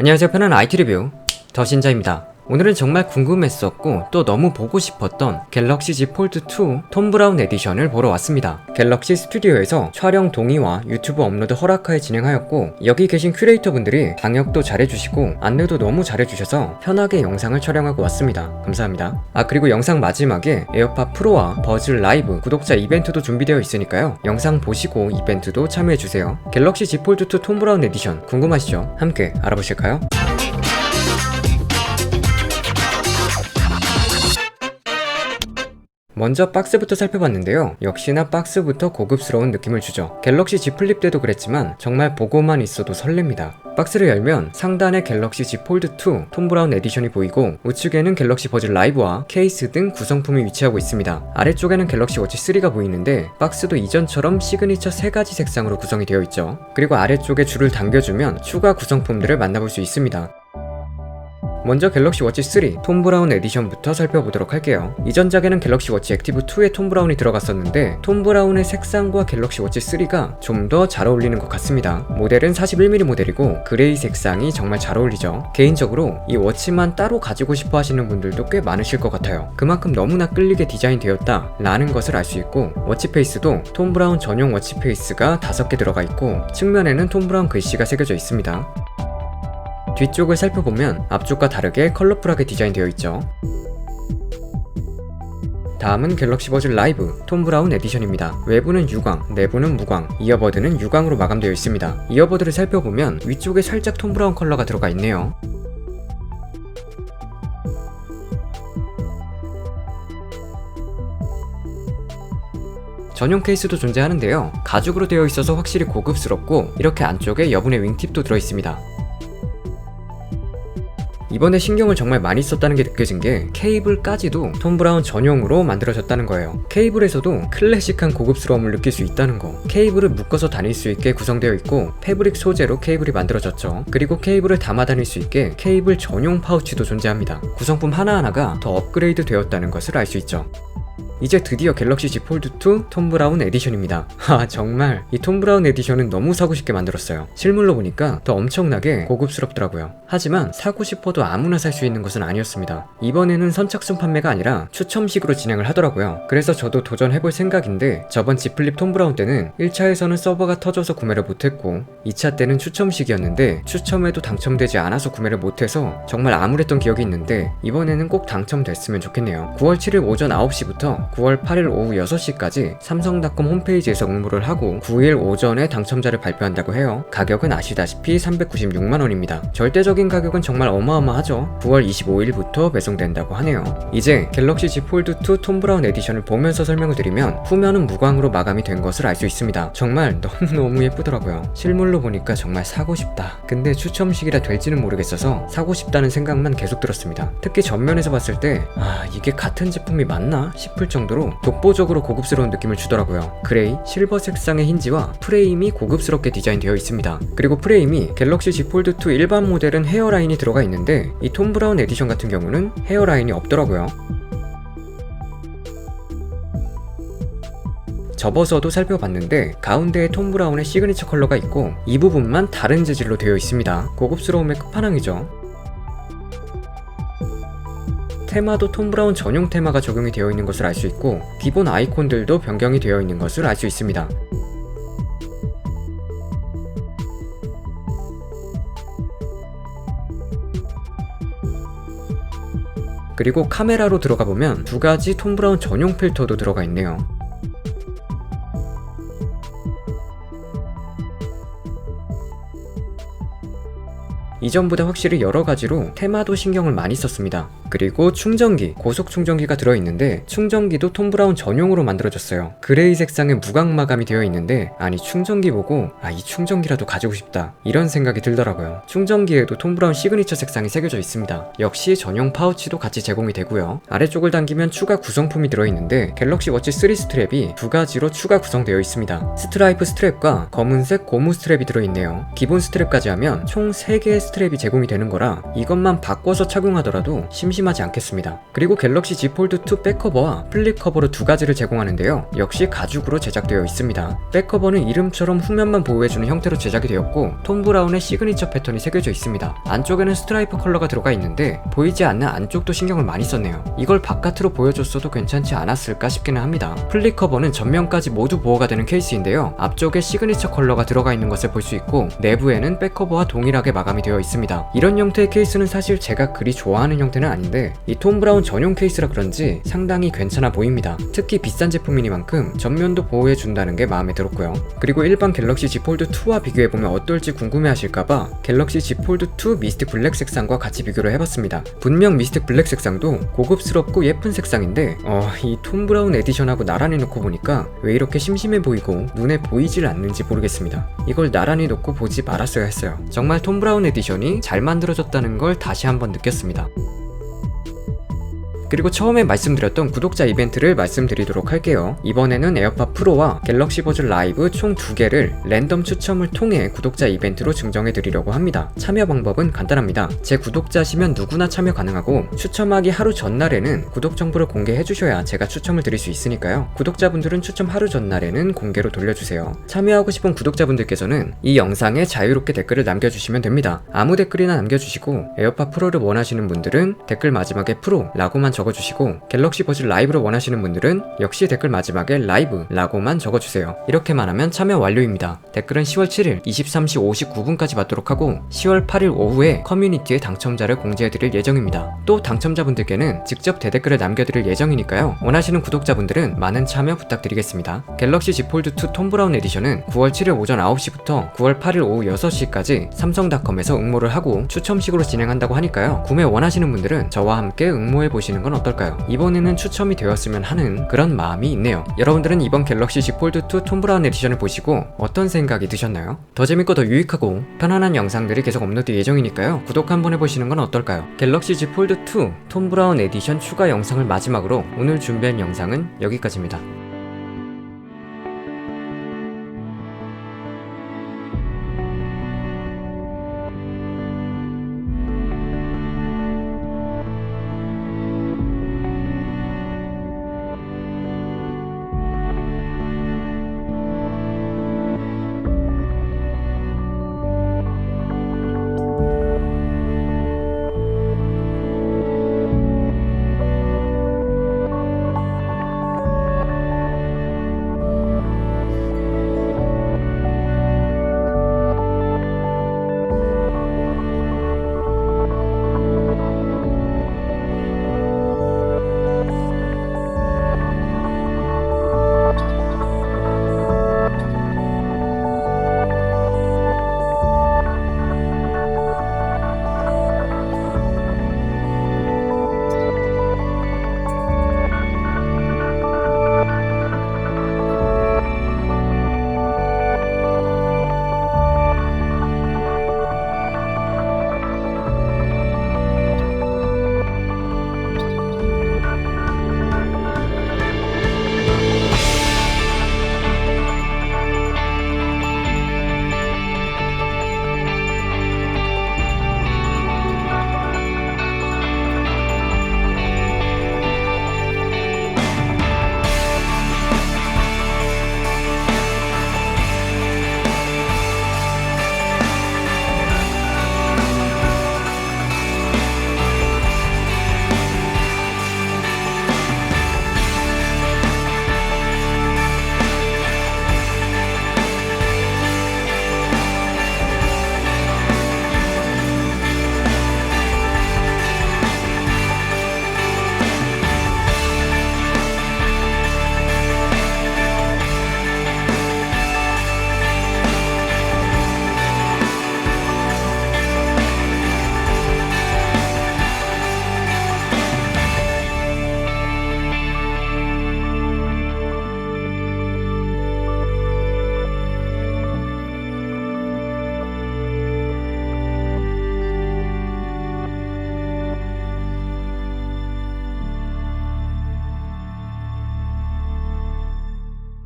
안녕하세요. 편한 IT 리뷰. 더신자입니다 오늘은 정말 궁금했었고 또 너무 보고 싶었던 갤럭시 Z 폴드 2 톰 브라운 에디션을 보러 왔습니다. 갤럭시 스튜디오에서 촬영 동의와 유튜브 업로드 허락하에 진행하였고 여기 계신 큐레이터 분들이 방역도 잘해주시고 안내도 너무 잘해주셔서 편하게 영상을 촬영하고 왔습니다. 감사합니다. 아 그리고 영상 마지막에 에어팟 프로와 버즈 라이브 구독자 이벤트도 준비되어 있으니까요. 영상 보시고 이벤트도 참여해주세요. 갤럭시 Z 폴드 2 톰 브라운 에디션 궁금하시죠? 함께 알아보실까요? 먼저 박스부터 살펴봤는데요. 역시나 박스부터 고급스러운 느낌을 주죠. 갤럭시 Z 플립 때도 그랬지만 정말 보고만 있어도 설렙니다. 박스를 열면 상단에 갤럭시 Z 폴드 2 톰 브라운 에디션이 보이고 우측에는 갤럭시 버즈 라이브와 케이스 등 구성품이 위치하고 있습니다. 아래쪽에는 갤럭시 워치 3가 보이는데 박스도 이전처럼 시그니처 세 가지 색상으로 구성이 되어 있죠. 그리고 아래쪽에 줄을 당겨주면 추가 구성품들을 만나볼 수 있습니다. 먼저 갤럭시 워치 3 톰 브라운 에디션부터 살펴보도록 할게요. 이전작에는 갤럭시 워치 액티브 2에 톰 브라운이 들어갔었는데 톰 브라운의 색상과 갤럭시 워치 3가 좀 더 잘 어울리는 것 같습니다. 모델은 41mm 모델이고 그레이 색상이 정말 잘 어울리죠. 개인적으로 이 워치만 따로 가지고 싶어 하시는 분들도 꽤 많으실 것 같아요. 그만큼 너무나 끌리게 디자인되었다 라는 것을 알 수 있고 워치 페이스도 톰 브라운 전용 워치 페이스가 5개 들어가 있고 측면에는 톰 브라운 글씨가 새겨져 있습니다. 뒤쪽을 살펴보면 앞쪽과 다르게 컬러풀하게 디자인되어 있죠. 다음은 갤럭시 버즈 라이브 톰 브라운 에디션입니다. 외부는 유광, 내부는 무광, 이어버드는 유광으로 마감되어 있습니다. 이어버드를 살펴보면 위쪽에 살짝 톰 브라운 컬러가 들어가 있네요. 전용 케이스도 존재하는데요. 가죽으로 되어 있어서 확실히 고급스럽고 이렇게 안쪽에 여분의 윙팁도 들어 있습니다. 이번에 신경을 정말 많이 썼다는 게 느껴진 게 케이블까지도 톰 브라운 전용으로 만들어졌다는 거예요. 케이블에서도 클래식한 고급스러움을 느낄 수 있다는 거. 케이블을 묶어서 다닐 수 있게 구성되어 있고 패브릭 소재로 케이블이 만들어졌죠. 그리고 케이블을 담아 다닐 수 있게 케이블 전용 파우치도 존재합니다. 구성품 하나하나가 더 업그레이드 되었다는 것을 알 수 있죠. 이제 드디어 갤럭시 Z 폴드 2 톰 브라운 에디션입니다. 아 정말 이 톰 브라운 에디션은 너무 사고 싶게 만들었어요. 실물로 보니까 더 엄청나게 고급스럽더라고요. 하지만 사고 싶어도 아무나 살 수 있는 것은 아니었습니다. 이번에는 선착순 판매가 아니라 추첨식으로 진행을 하더라고요. 그래서 저도 도전해볼 생각인데 저번 Z 플립 톰 브라운 때는 1차에서는 서버가 터져서 구매를 못했고 2차 때는 추첨식이었는데 추첨에도 당첨되지 않아서 구매를 못해서 정말 암울했던 기억이 있는데 이번에는 꼭 당첨됐으면 좋겠네요. 9월 7일 오전 9시부터 9월 8일 오후 6시까지 삼성닷컴 홈페이지에서 응모를 하고 9일 오전에 당첨자를 발표한다고 해요. 가격은 아시다시피 396만원입니다. 절대적인 가격은 정말 어마어마하죠. 9월 25일부터 배송된다고 하네요. 이제 갤럭시 Z 폴드 2 톰 브라운 에디션을 보면서 설명을 드리면 후면은 무광으로 마감이 된 것을 알 수 있습니다. 정말 너무너무 예쁘더라고요. 실물로 보니까 정말 사고 싶다. 근데 추첨식이라 될지는 모르겠어서 사고 싶다는 생각만 계속 들었습니다. 특히 전면에서 봤을 때 아, 이게 같은 제품이 맞나 싶을 정도로 독보적으로 고급스러운 느낌을 주더라고요. 그레이, 실버 색상의 힌지와 프레임이 고급스럽게 디자인되어 있습니다. 그리고 프레임이 갤럭시 Z 폴드 2 일반 모델은 헤어라인이 들어가 있는데 이 톰 브라운 에디션 같은 경우는 헤어라인이 없더라고요. 접어서도 살펴봤는데 가운데에 톰 브라운의 시그니처 컬러가 있고 이 부분만 다른 재질로 되어 있습니다. 고급스러움의 끝판왕이죠. 테마도 톰 브라운 전용 테마가 적용이 되어 있는 것을 알 수 있고 기본 아이콘들도 변경이 되어 있는 것을 알 수 있습니다. 그리고 카메라로 들어가 보면 두 가지 톰 브라운 전용 필터도 들어가 있네요. 이전보다 확실히 여러 가지로 테마도 신경을 많이 썼습니다. 그리고 충전기, 고속 충전기가 들어있는데 충전기도 톰 브라운 전용으로 만들어졌어요. 그레이 색상의 무광 마감이 되어 있는데 아니 충전기 보고 아 이 충전기라도 가지고 싶다 이런 생각이 들더라고요. 충전기에도 톰 브라운 시그니처 색상이 새겨져 있습니다. 역시 전용 파우치도 같이 제공이 되고요. 아래쪽을 당기면 추가 구성품이 들어있는데 갤럭시 워치 3 스트랩이 두 가지로 추가 구성되어 있습니다. 스트라이프 스트랩과 검은색 고무 스트랩이 들어있네요. 기본 스트랩까지 하면 총 3개의 스트랩이 제공이 되는 거라 이것만 바꿔서 착용하더라도 심심하지 않겠습니다. 그리고 갤럭시 Z 폴드 2 백커버와 플립 커버로 두 가지를 제공하는데요. 역시 가죽으로 제작되어 있습니다. 백커버는 이름처럼 후면만 보호해주는 형태로 제작이 되었고 톰 브라운의 시그니처 패턴이 새겨져 있습니다. 안쪽에는 스트라이프 컬러가 들어가 있는데 보이지 않는 안쪽도 신경을 많이 썼네요. 이걸 바깥으로 보여줬어도 괜찮지 않았을까 싶기는 합니다. 플립 커버는 전면까지 모두 보호가 되는 케이스인데요. 앞쪽에 시그니처 컬러가 들어가 있는 것을 볼 수 있고 내부에는 백커버와 동일하게 마감이 되어 있습니다. 이런 형태의 케이스는 사실 제가 그리 좋아하는 형태는 아닌데 이 톰 브라운 전용 케이스라 그런지 상당히 괜찮아 보입니다. 특히 비싼 제품이니만큼 전면도 보호해 준다는 게 마음에 들었고요. 그리고 일반 갤럭시 Z 폴드 2와 비교해 보면 어떨지 궁금해하실까봐 갤럭시 Z 폴드 2 미스틱 블랙 색상과 같이 비교를 해봤습니다. 분명 미스틱 블랙 색상도 고급스럽고 예쁜 색상인데 어, 이 톰 브라운 에디션하고 나란히 놓고 보니까 왜 이렇게 심심해 보이고 눈에 보이질 않는지 모르겠습니다. 이걸 나란히 놓고 보지 말았어야 했어요. 정말 톰 브라운 에디션 이 잘 만들어졌다는 걸 다시 한번 느꼈습니다. 그리고 처음에 말씀드렸던 구독자 이벤트를 말씀드리도록 할게요. 이번에는 에어팟 프로와 갤럭시 버즈 라이브 총 두 개를 랜덤 추첨을 통해 구독자 이벤트로 증정해 드리려고 합니다. 참여 방법은 간단합니다. 제 구독자시면 누구나 참여 가능하고 추첨하기 하루 전날에는 구독 정보를 공개해 주셔야 제가 추첨을 드릴 수 있으니까요. 구독자분들은 추첨 하루 전날에는 공개로 돌려주세요. 참여하고 싶은 구독자분들께서는 이 영상에 자유롭게 댓글을 남겨주시면 됩니다. 아무 댓글이나 남겨주시고 에어팟 프로를 원하시는 분들은 댓글 마지막에 프로라고만 적 어주시고 갤럭시 버즈 라이브를 원하시는 분들은 역시 댓글 마지막에 라이브라고만 적어주세요. 이렇게만 하면 참여 완료입니다. 댓글은 10월 7일 23시 59분까지 받도록 하고 10월 8일 오후에 커뮤니티에 당첨자를 공지해드릴 예정입니다. 또 당첨자분들께는 직접 대댓글을 남겨드릴 예정이니까요. 원하시는 구독자분들은 많은 참여 부탁드리겠습니다. 갤럭시 Z 폴드 2 톰 브라운 에디션은 9월 7일 오전 9시부터 9월 8일 오후 6시까지 삼성닷컴에서 응모를 하고 추첨식으로 진행한다고 하니까요. 구매 원하시는 분들은 저와 함께 응모해 보시는 건 어떨까요? 이번에는 추첨이 되었으면 하는 그런 마음이 있네요. 여러분들은 이번 갤럭시 Z 폴드 2 톰 브라운 에디션을 보시고 어떤 생각이 드셨나요? 더 재밌고 더 유익하고 편안한 영상들이 계속 업로드 예정이니까요. 구독 한번 해보시는 건 어떨까요? 갤럭시 Z 폴드 2 톰 브라운 에디션 추가 영상을 마지막으로 오늘 준비한 영상은 여기까지입니다.